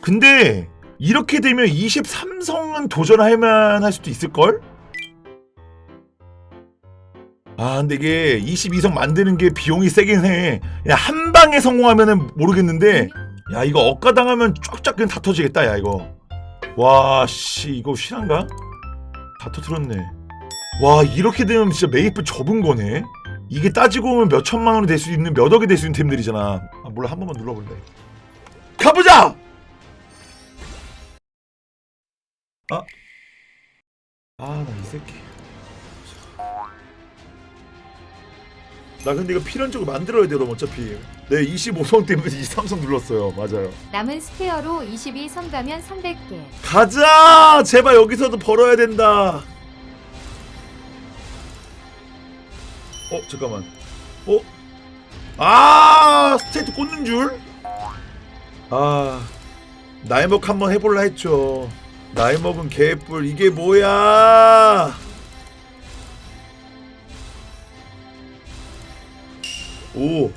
근데 이렇게 되면 23성은 도전할 만할 수도 있을걸? 아 근데 이게 22성 만드는 게 비용이 세긴 해. 야한 방에 성공하면은 모르겠는데 야 이거 억가당하면 쫙쫙 그냥 다 터지겠다 야 이거. 와 씨 이거 실한가? 다 터트렸네. 와 이렇게 되면 진짜 메이플 접은 거네. 이게 따지고 보면 몇 천만 원이 될 수 있는 몇 억이 될 수 있는 템들이잖아. 아 몰라 한 번만 눌러볼래. 가보자. 아, 아 나 이 새끼. 나 근데 이거 필연적으로 만들어야 돼, 너 어차피. 네, 25성 때문에 23성 눌렀어요. 맞아요. 남은 스페어로 22성 가면 300개. 가자! 제발 여기서도 벌어야 된다. 어, 잠깐만. 어? 아, 스테이트 꽂는 줄? 아, 나이 먹 한번 해볼라 했죠. 나이 먹은 개뿔, 이게 뭐야? 오.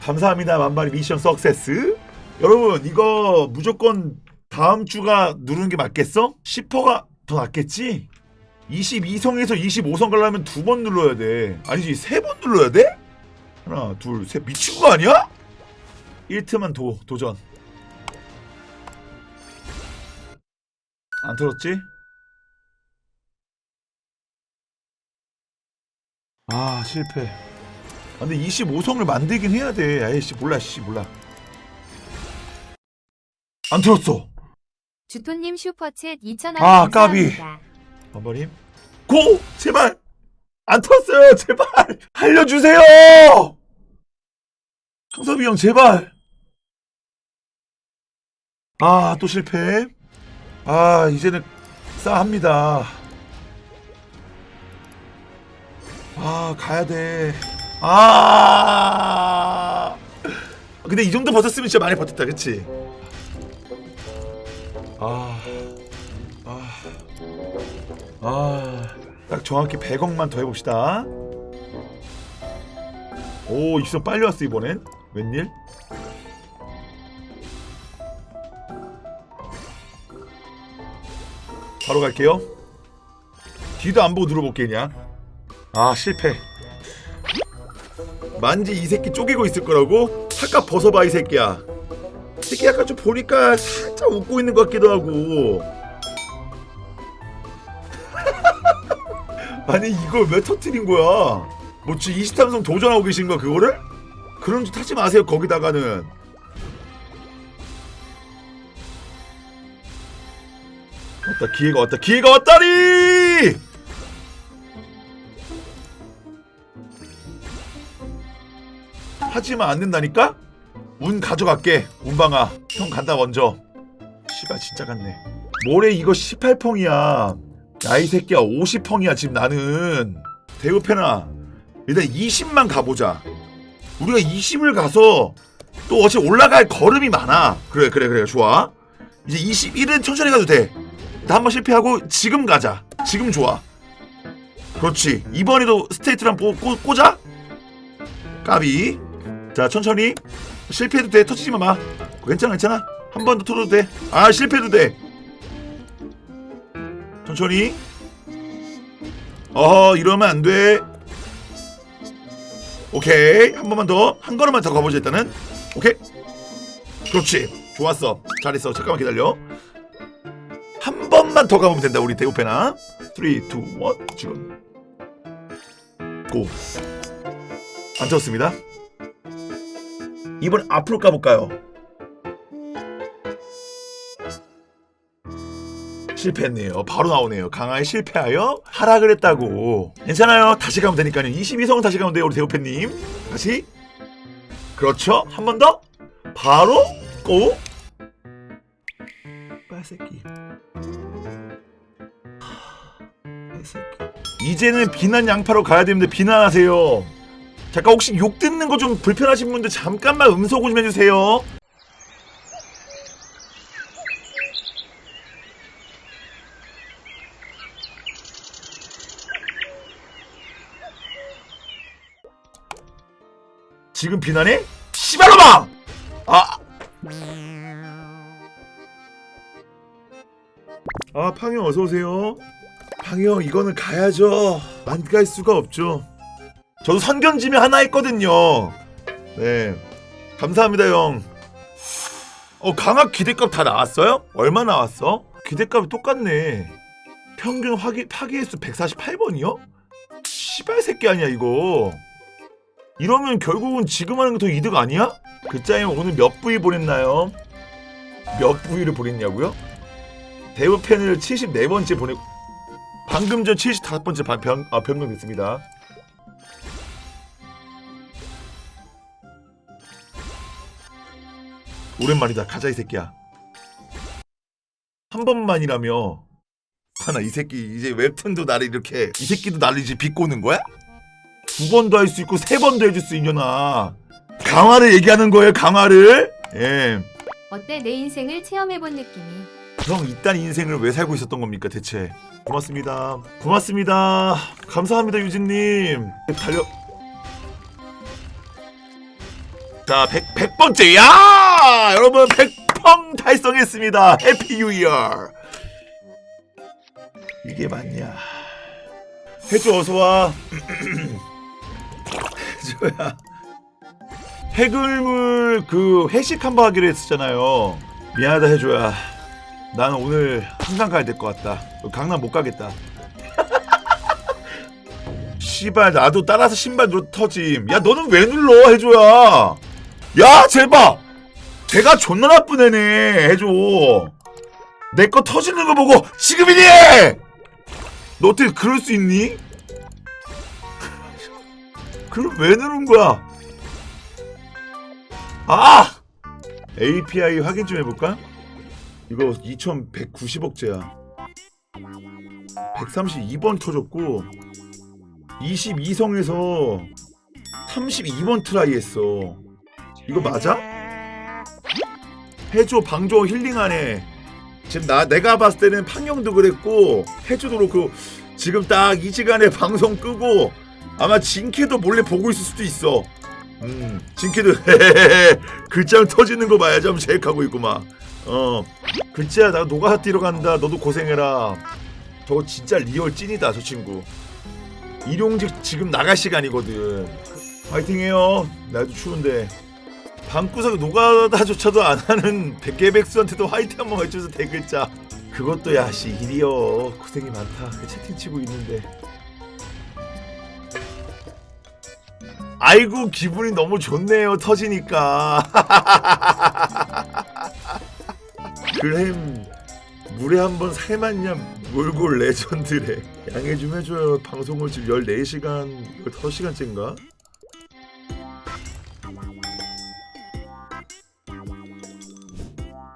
감사합니다 만발이 미션 석세스 여러분 이거 무조건 다음 주가 누르는 게 맞겠어? 10%가 더 낫겠지? 22성에서 25성 가려면 두 번 눌러야 돼 아니지 세 번 눌러야 돼? 하나 둘 셋 미친 거 아니야? 1트만 도, 도전 안 틀었지? 아 실패 아, 근데 25성을 만들긴 해야 돼. 아이씨 몰라 씨 몰라. 안 들었어. 주토님 슈퍼챗 2,000원 아, 까비. 감사합니다. 반발님. 고 제발 안 틀었어요. 제발 알려주세요. 청섭이 형 제발. 아 또 실패. 아 이제는 싸합니다. 아 가야 돼. 아. 근데 이 정도 버텼으면 진짜 많이 버텼다, 그치? 아. 아. 아. 딱 정확히 100억만 더 해봅시다. 오, 입성 빨리 왔어, 이번엔. 웬일? 바로 갈게요. 뒤도 안 보고 눌러볼게, 그냥. 아, 실패. 만지 이 새끼 쪼개고 있을 거라고? 잠깐 벗어봐 이 새끼야 이 새끼 약간 좀 보니까 살짝 웃고 있는 것 같기도 하고 아니 이걸 왜 터트린 거야? 뭐 지금 23성 도전하고 계신 거야 그거를? 그런 짓 하지 마세요 거기다가는. 왔다 기회가 왔다 기회가 왔다리! 하지만 않는다니까? 운 가져갈게 운방아. 형 간다 먼저. 씨발 진짜 같네. 모레 이거 18펑이야 야 이 새끼야 50펑이야 지금 나는. 대우패나 일단 20만 가보자. 우리가 20을 가서 또 어차피 올라갈 걸음이 많아. 그래 그래 그래 좋아. 이제 21은 천천히 가도 돼 나 한번 실패하고 지금 가자. 지금 좋아. 그렇지. 이번에도 스테이트랑 꽂, 꽂, 꽂아. 까비. 자 천천히. 실패해도 돼. 터치지만 마. 괜찮아 괜찮아. 한 번더 터져도 돼아 실패해도 돼 천천히. 어허 이러면 안돼. 오케이. 한 번만 더. 한 걸음만 더 가보자 일단은. 오케이. 그렇지. 좋았어. 잘했어. 잠깐만 기다려. 한 번만 더 가보면 된다 우리 대우페나. 3 2 1 지금. 고안 쳤습니다. 이번 앞으로 까볼까요? 실패했네요. 바로 나오네요. 강하에 실패하여 하락을 했다고. 괜찮아요. 다시 가면 되니까요. 22성은 다시 가면 돼요. 우리 대우팬님. 다시. 그렇죠. 한 번 더. 바로 고. 빨새끼. 이제는 비난 양파로 가야 되는데 비난하세요. 잠깐 혹시 욕 듣는 거 좀 불편하신 분들 잠깐만 음소거 좀 해주세요. 지금 비난해? 씨발로마! 아! 아 팡형 어서 오세요. 팡형 이거는 가야죠. 안 갈 수가 없죠. 저도 선견지명 하나 했거든요. 네. 감사합니다 형. 어 강학 기대값 다 나왔어요? 얼마 나왔어? 기대값이 똑같네. 평균 화기, 파기횟수 148번이요? 씨발 새끼 아니야 이거. 이러면 결국은 지금 하는 게 더 이득 아니야? 그 짜임 오늘 몇 부위 보냈나요? 몇 부위를 보냈냐고요? 대우 팬을 74번째 보내 방금 전 75번째 반, 변, 아, 변경됐습니다. 오랜만이다. 가자 이 새끼야. 한 번만이라며. 하나 이 새끼 이제 웹툰도 나를 이렇게 이 새끼도 이제 비꼬는 거야? 두 번도 할 수 있고 세 번도 해줄 수 있냐나. 강화를 얘기하는 거예요. 강화를. 예. 어때 내 인생을 체험해본 느낌이? 형 이딴 인생을 왜 살고 있었던 겁니까 대체? 고맙습니다. 고맙습니다. 감사합니다 유진님. 달려. 자, 100, 100번째. 야! 여러분, 100펑 달성했습니다. 해피 뉴 이어. 이게 맞냐? 해주 어서와. 해주야. 해글물 그 회식 한 번 하기로 했었잖아요. 미안하다 해줘야. 나는 오늘 한강 가야 될 것 같다. 강남 못 가겠다. 씨발 나도 따라서 신발 눌러 터짐. 야 너는 왜 눌러 해줘야. 야 제발. 제가 존나 나쁜 애네 해줘. 내 거 터지는 거 보고 지금이니. 너 어떻게 그럴 수 있니? 그럼 왜 누른 거야? 아! API 확인 좀 해볼까? 이거 2190억째야 132번 터졌고 22성에서 32번 트라이 했어 이거 맞아? 해줘 방조 힐링하네 지금 나 내가 봤을 때는 판경도 그랬고 해줘도 그렇고 지금 딱 이 시간에 방송 끄고 아마 진캐도 몰래 보고 있을 수도 있어. 음 진캐도 글장 터지는 거 봐야지 하면 제액하고 있구만. 어 글자야 나 노가 뛰러 간다. 너도 고생해라. 저거 진짜 리얼 찐이다 저 친구. 일용직 지금 나갈 시간이거든. 파이팅해요. 나도 추운데. 방구석에 노가다조차도 안 하는 백개백수한테도 화이팅 한번 해줘서 대글자. 그것도 야씨 일이여. 고생이 많다. 그 채팅 치고 있는데 아이고 기분이 너무 좋네요 터지니까. 글햄 물에 한번 살맞냐 몰골 레전드래. 양해 좀 해줘요. 방송을 지금 14시간 15시간째인가?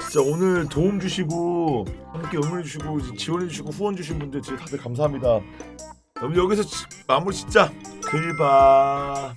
진짜 오늘 도움 주시고 함께 응원해 주시고 지원해 주시고 후원 주신 분들 진짜 다들 감사합니다. 여러분 여기서 지- 마무리 진짜. 글바